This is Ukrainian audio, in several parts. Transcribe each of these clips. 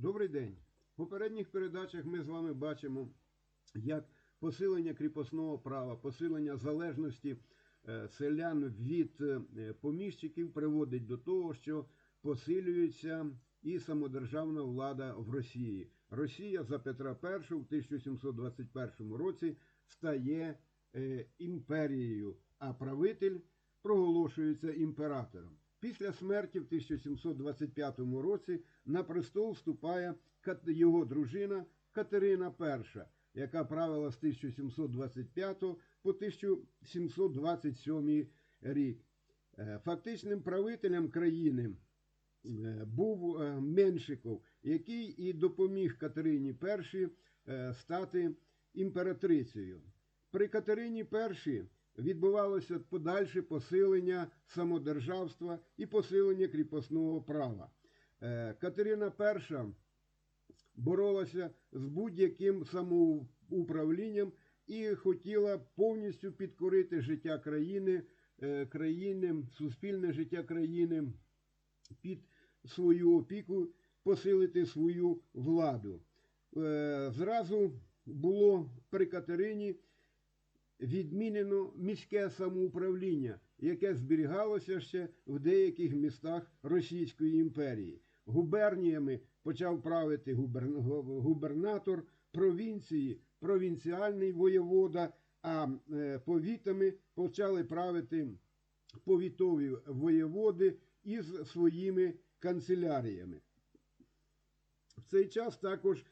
Добрий день. В попередніх передачах ми з вами бачимо, як посилення кріпосного права, посилення залежності е, селян від е, поміщиків приводить до того, що посилюється і самодержавна влада в Росії. Росія за Петра І в 1721 році стає е, імперією, а правитель проголошується імператором. Після смерті в 1725 році на престол вступає його дружина Катерина І, яка правила з 1725 по 1727 рік. Е, Фактичним правителем країни е, був е, Меншиков, який і допоміг Катерині І стати імператрицею. При Катерині І відбувалося подальше посилення самодержавства і посилення кріпосного права. Е, Катерина І боролася з будь-яким самоуправлінням і хотіла повністю підкорити життя країни, е, країни, суспільне життя країни під свою опіку, посилити свою владу. Е, Зразу було при Катерині відмінено міське самоуправління, яке зберігалося ще в деяких містах Російської імперії. Губерніями почав правити губернатор провінції, провінціальний воєвода, а е, повітами почали правити повітові воєводи із своїми канцеляріями. В цей час також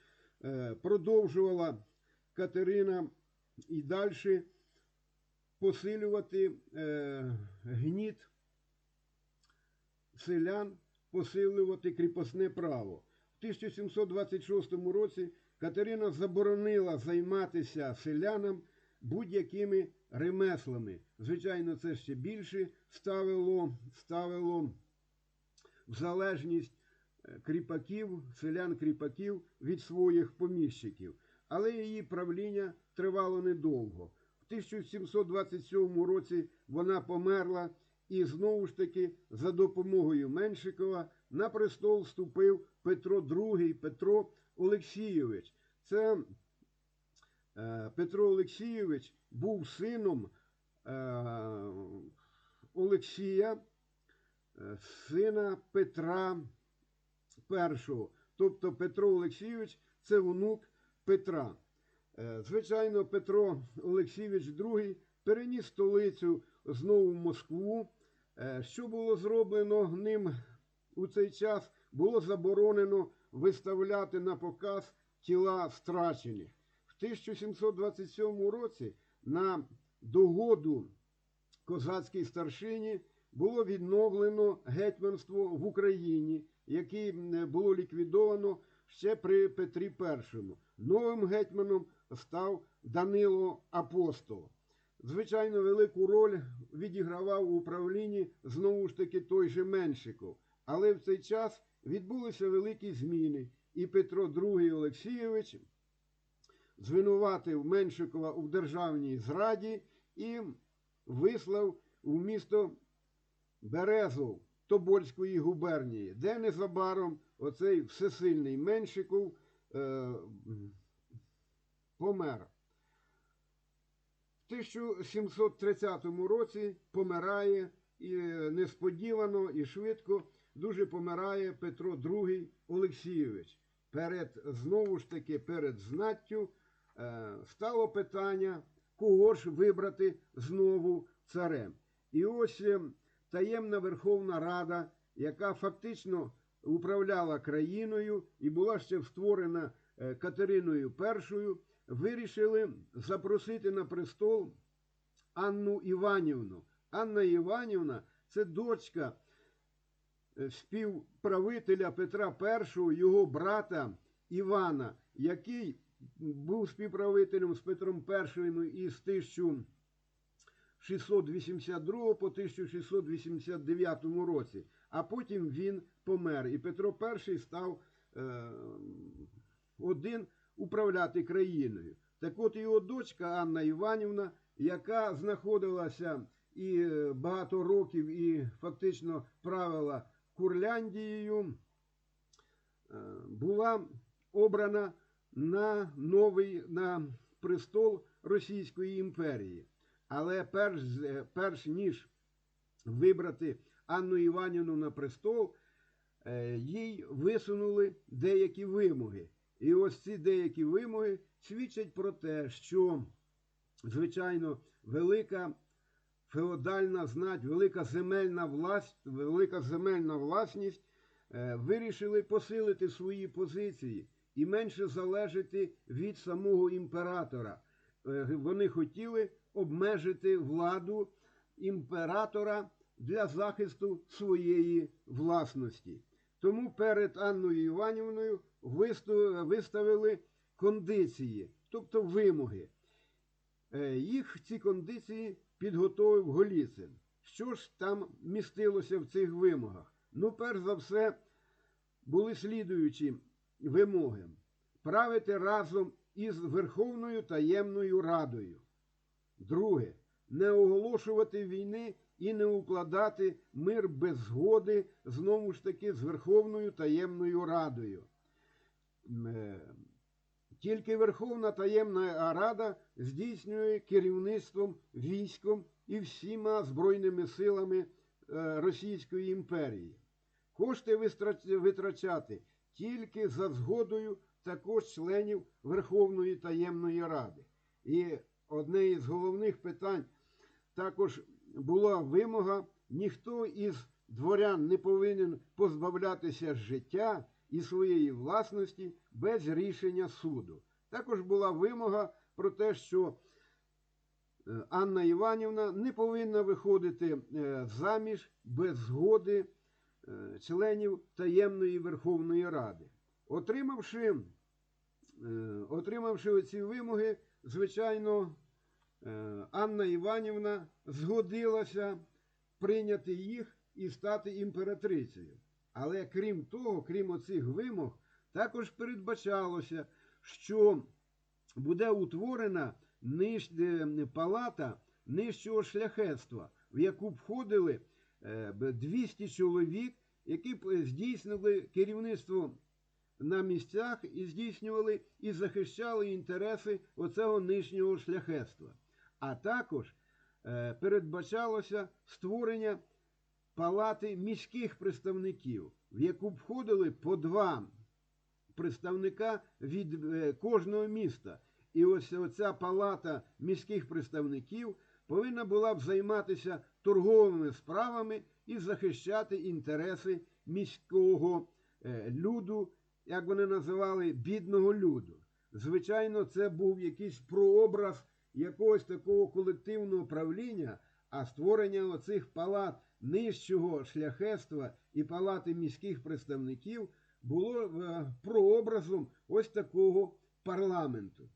е, продовжувала Катерина і далі посилювати е, гніт селян, посилювати кріпосне право. В 1726 році Катерина заборонила займатися селянам будь-якими ремеслами. Звичайно, це ще більше ставило, ставило в залежність е, кріпаків, селян-кріпаків від своїх поміщиків. Але її правління тривало недовго. В 1727 році вона померла і знову ж таки за допомогою Меншикова на престол вступив Петро II, Петро Олексійович. Це е, Петро Олексійович був сином е, Олексія, е, сина Петра І. Тобто Петро Олексійович це внук Петра. Е, Звичайно, Петро Олексійович II переніс столицю знову в Москву. Е, Що було зроблено ним у цей час? Було заборонено виставляти на показ тіла страчених. В 1727 році на догоду козацькій старшині було відновлено гетьманство в Україні, яке було ліквідовано ще при Петрі І. Новим гетьманом став Данило Апостол. Звичайно, велику роль відігравав у управлінні знову ж таки той же Меншиков. Але в цей час відбулися великі зміни, і Петро II Олексійович звинуватив Меншикова у державній зраді і вислав у місто Березов Тобольської губернії, де незабаром оцей всесильний Меншиков е, помер. В 1730 році помирає і е, несподівано і швидко дуже помирає Петро II Олексійович. Перед, знову ж таки, перед знаттю е, стало питання, кого ж вибрати знову царем. І ось е, таємна Верховна Рада, яка фактично управляла країною і була ще створена Катериною І, вирішили запросити на престол Анну Іванівну. Анна Іванівна це дочка е, співправителя Петра І, його брата Івана, який був співправителем з Петром І із 1682 по 1689 році, а потім він помер. І Петро І став е, один управляти країною. Так от його дочка Анна Іванівна, яка знаходилася і е, багато років і фактично правила Курляндією, е, була обрана на новий на престол Російської імперії. Але перш, перш ніж вибрати Анну Іванівну на престол, е, їй висунули деякі вимоги. І ось ці деякі вимоги свідчать про те, що, звичайно, велика феодальна знать, велика земельна власть, велика земельна власність е, вирішили посилити свої позиції і менше залежати від самого імператора. Е, Вони хотіли обмежити владу імператора для захисту своєї власності. Тому перед Анною Іванівною виставили кондиції, тобто вимоги. Е, Їх ці кондиції підготовив Голіцин. Що ж там містилося в цих вимогах? Ну, перш за все, були слідуючі вимоги: правити разом із Верховною таємною Радою. Друге, не оголошувати війни і не укладати мир без згоди знову ж таки з Верховною таємною Радою. Е, Тільки Верховна таємна Рада здійснює керівництвом військом і всіма збройними силами е, Російської імперії. Кошти витрачати тільки за згодою також членів Верховної таємної Ради. І одне із головних питань також була вимога: ніхто із дворян не повинен позбавлятися життя і своєї власності без рішення суду. Також була вимога про те, що е, Анна Іванівна не повинна виходити е, заміж без згоди е, членів таємної Верховної Ради. Отримавши, отримавши оці вимоги, звичайно, Анна Іванівна згодилася прийняти їх і стати імператрицею. Але крім того, крім оцих вимог, також передбачалося, що буде утворена ниж... е, палата нижчого шляхетства, в яку входили е, 200 чоловік, які б е, здійснили керівництво на місцях і здійснювали і захищали інтереси оцього нижнього шляхетства. А також е, передбачалося створення палати міських представників, в яку б входили по два представника від е, кожного міста. І ось оця палата міських представників повинна була б займатися торговими справами і захищати інтереси міського е, люду, як вони називали, бідного люду. Звичайно, це був якийсь прообраз якогось такого колективного правління, а створення оцих палат нижчого шляхетства і палати міських представників було е, прообразом ось такого парламенту.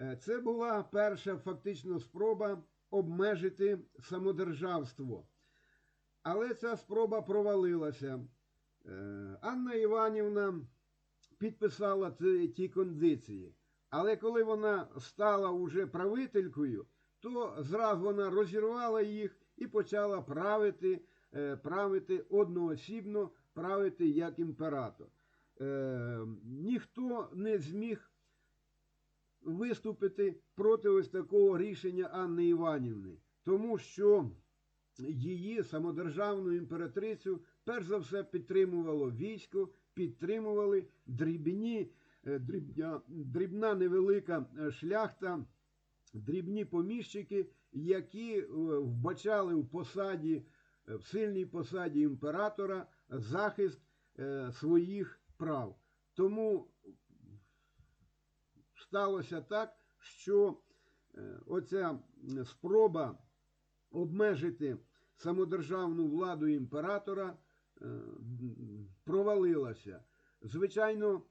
Е, Це була перша фактично спроба обмежити самодержавство. Але ця спроба провалилася. Е, Анна Іванівна підписала ці, ті кондиції. Але коли вона стала уже правителькою, то зразу вона розірвала їх і почала правити, е, правити одноосібно, правити як імператор. Е, ніхто не зміг виступити проти ось такого рішення Анни Іванівни, тому що її самодержавну імператрицю перш за все підтримувало військо, підтримували дрібні, дрібна невелика е, шляхта, дрібні поміщики, які е, вбачали в посаді, е, в сильній посаді імператора захист е, своїх прав. Тому сталося так, що е, оця спроба обмежити самодержавну владу імператора е, провалилася. Звичайно,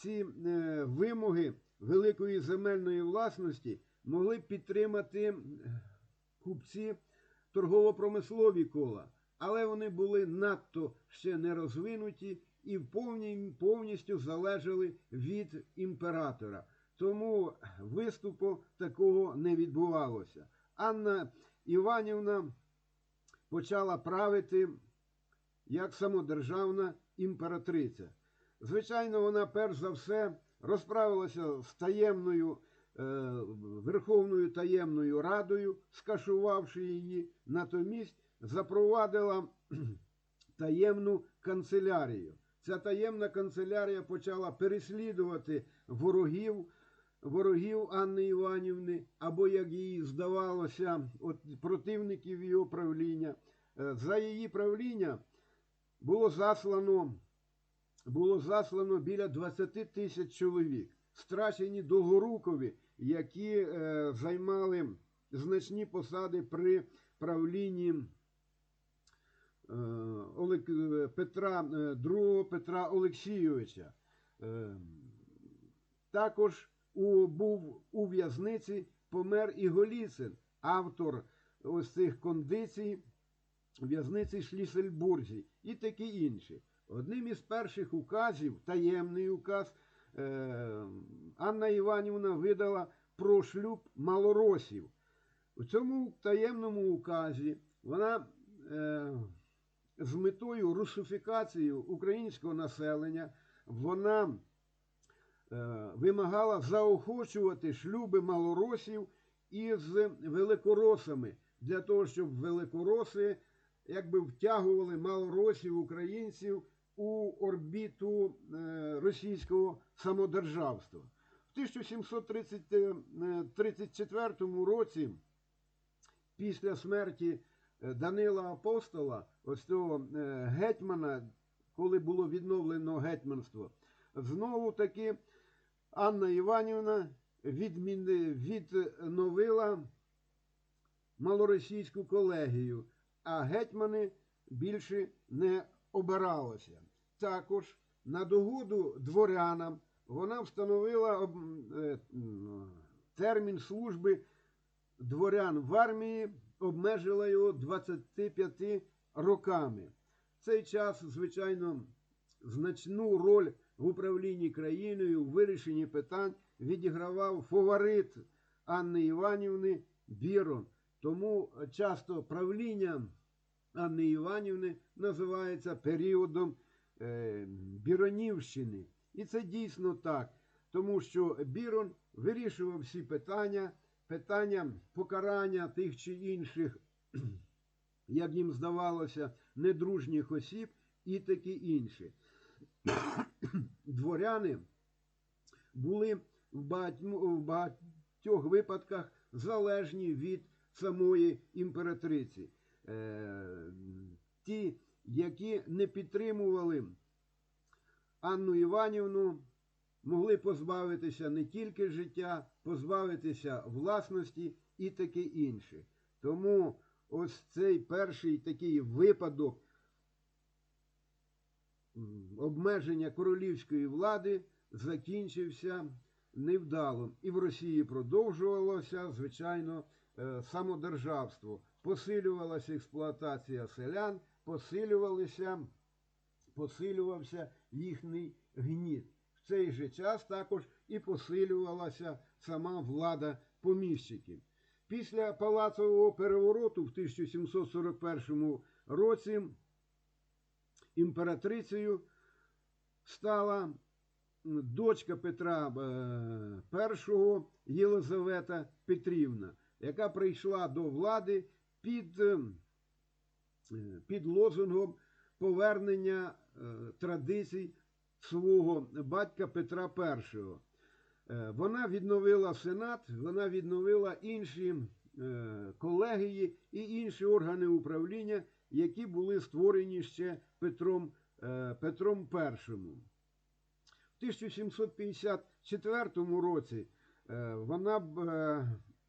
ці е, вимоги великої земельної власності могли підтримати купці торгово-промислові кола, але вони були надто ще не розвинуті і повні, повністю залежали від імператора. Тому виступу такого не відбувалося. Анна Іванівна почала правити як самодержавна імператриця. Звичайно, вона перш за все розправилася з таємною е, Верховною таємною радою, скашувавши її, натомість запровадила таємну канцелярію. Ця таємна канцелярія почала переслідувати ворогів, ворогів Анни Іванівни, або, як їй здавалося, от противників її правління. Е, За її правління було заслано, було заслано біля 20 тисяч чоловік, страчені довгорукові, які е, займали значні посади при правлінні е, е, Петра е, II Петра Олексійовича. Е, Також у, був у в'язниці помер і Голіцин, автор ось цих кондицій в'язниці Шлісельбурзі і такі інші. Одним із перших указів, таємний указ, е, Анна Іванівна видала про шлюб малоросів. У цьому таємному указі вона е, з метою русифікації українського населення вона е, вимагала заохочувати шлюби малоросів із великоросами для того, щоб великороси якби втягували малоросів українців у орбіту е, російського самодержавства. В 1734 році, після смерті е, Данила Апостола, ось цього е, гетьмана, коли було відновлено гетьманство, знову таки Анна Іванівна відновила малоросійську колегію, а гетьмани більше не обиралося. Також на догоду дворянам вона встановила е, м, термін служби дворян в армії, обмежила його 25 роками. В цей час, звичайно, значну роль в управлінні країною, в вирішенні питань відігравав фаворит Анни Іванівни Бірон. Тому часто правління Анни Іванівни називається періодом е, Біронівщини. І це дійсно так, тому що Бірон вирішував всі питання, питання покарання тих чи інших, як їм здавалося, недружніх осіб і такі інші. Дворяни були в багатьох випадках залежні від самої імператриці. Е, Ті, які не підтримували Анну Іванівну, могли позбавитися не тільки життя, позбавитися власності і таке інше. Тому ось цей перший такий випадок обмеження королівської влади закінчився невдало. І в Росії продовжувалося, звичайно, е, самодержавство. Посилювалася експлуатація селян, посилювалися, посилювався їхній гніт. В цей же час також і посилювалася сама влада поміщиків. Після палацового перевороту в 1741 році імператрицею стала дочка Петра е, І Єлизавета Петрівна, яка прийшла до влади під, е, під лозунгом повернення е, традицій свого батька Петра І. Е, Вона відновила Сенат, вона відновила інші е, колегії і інші органи управління, які були створені ще Петром, Петром І. В 1754 році вона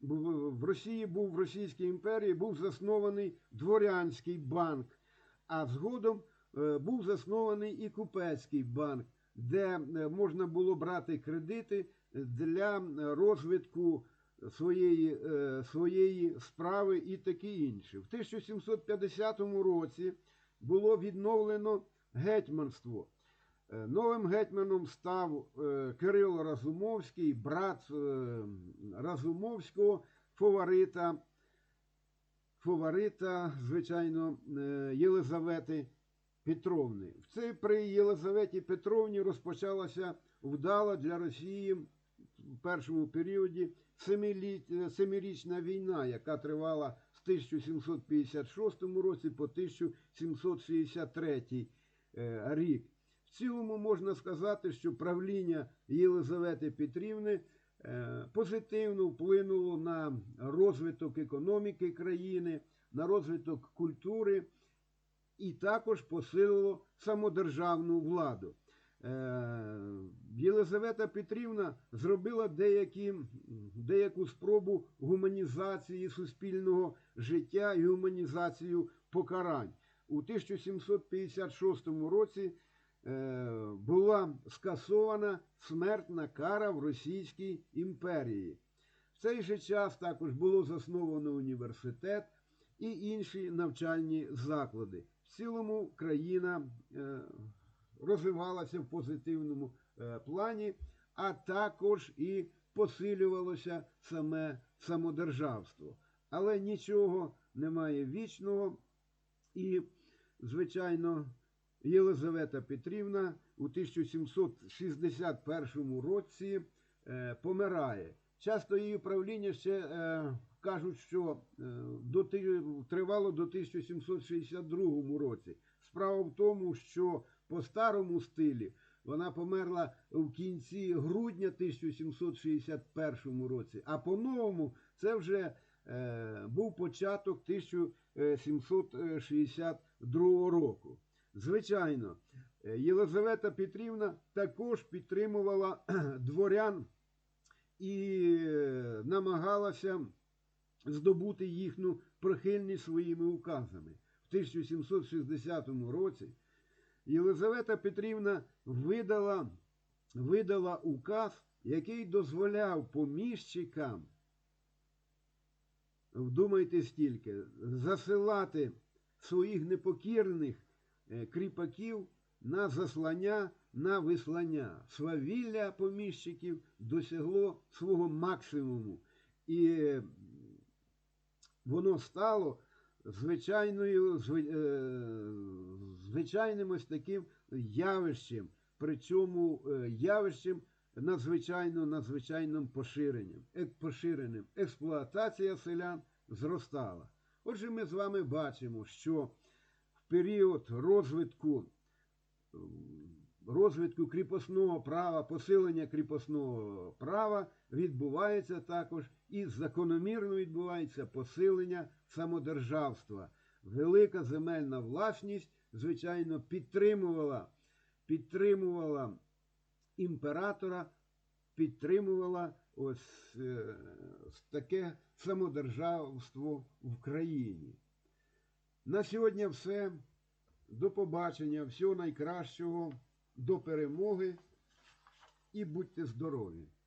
в Росії був в Російській імперії був заснований дворянський банк, а згодом е, був заснований і купецький банк, де е, можна було брати кредити для розвитку своєї, е, своєї справи і таке інше. В 1750 році було відновлено гетьманство. Е, Новим гетьманом став е, Кирило Разумовський, брат е, Разумовського, фаворита, фаворита, звичайно, Єлизавети Петровни. В цей при Єлизаветі Петровні розпочалася вдала для Росії в першому періоді семирічна війна, яка тривала з 1756 році по 1763 е, рік. Цілому можна сказати, що правління Єлизавети Петрівни е, позитивно вплинуло на розвиток економіки країни, на розвиток культури і також посилило самодержавну владу. Е, Єлизавета Петрівна зробила деякі, деяку спробу гуманізації суспільного життя і гуманізацію покарань. У 1756 році була скасована смертна кара в Російській імперії. В цей же час також було засновано університет і інші навчальні заклади. В цілому країна е, розвивалася в позитивному е, плані, а також і посилювалося саме самодержавство. Але нічого немає вічного. І, звичайно, Єлизавета Петрівна у 1761 році е, помирає. Часто її правління ще е, кажуть, що е, до, тривало до 1762 році. Справа в тому, що по старому стилі вона померла в кінці грудня 1761 році, а по новому це вже був початок 1762 року. Звичайно, е, Єлизавета Петрівна також підтримувала дворян і е, намагалася здобути їхню прихильність своїми указами. В 1760 році Єлизавета Петрівна видала, видала указ, який дозволяв поміщикам, вдумайтесь тільки, засилати своїх непокірних кріпаків на заслання, на вислання. Свавілля поміщиків досягло свого максимуму. І е, воно стало звичайною, е, звичайним ось таким явищем, причому е, явищем надзвичайно надзвичайним поширенням, поширеним. Експлуатація селян зростала. Отже, ми з вами бачимо, що період розвитку розвитку кріпосного права, посилення кріпосного права відбувається також і закономірно відбувається посилення самодержавства. Велика земельна власність, звичайно, підтримувала, підтримувала імператора, підтримувала ось е, таке самодержавство в країні. На сьогодні все. До побачення, всього найкращого, до перемоги і будьте здорові!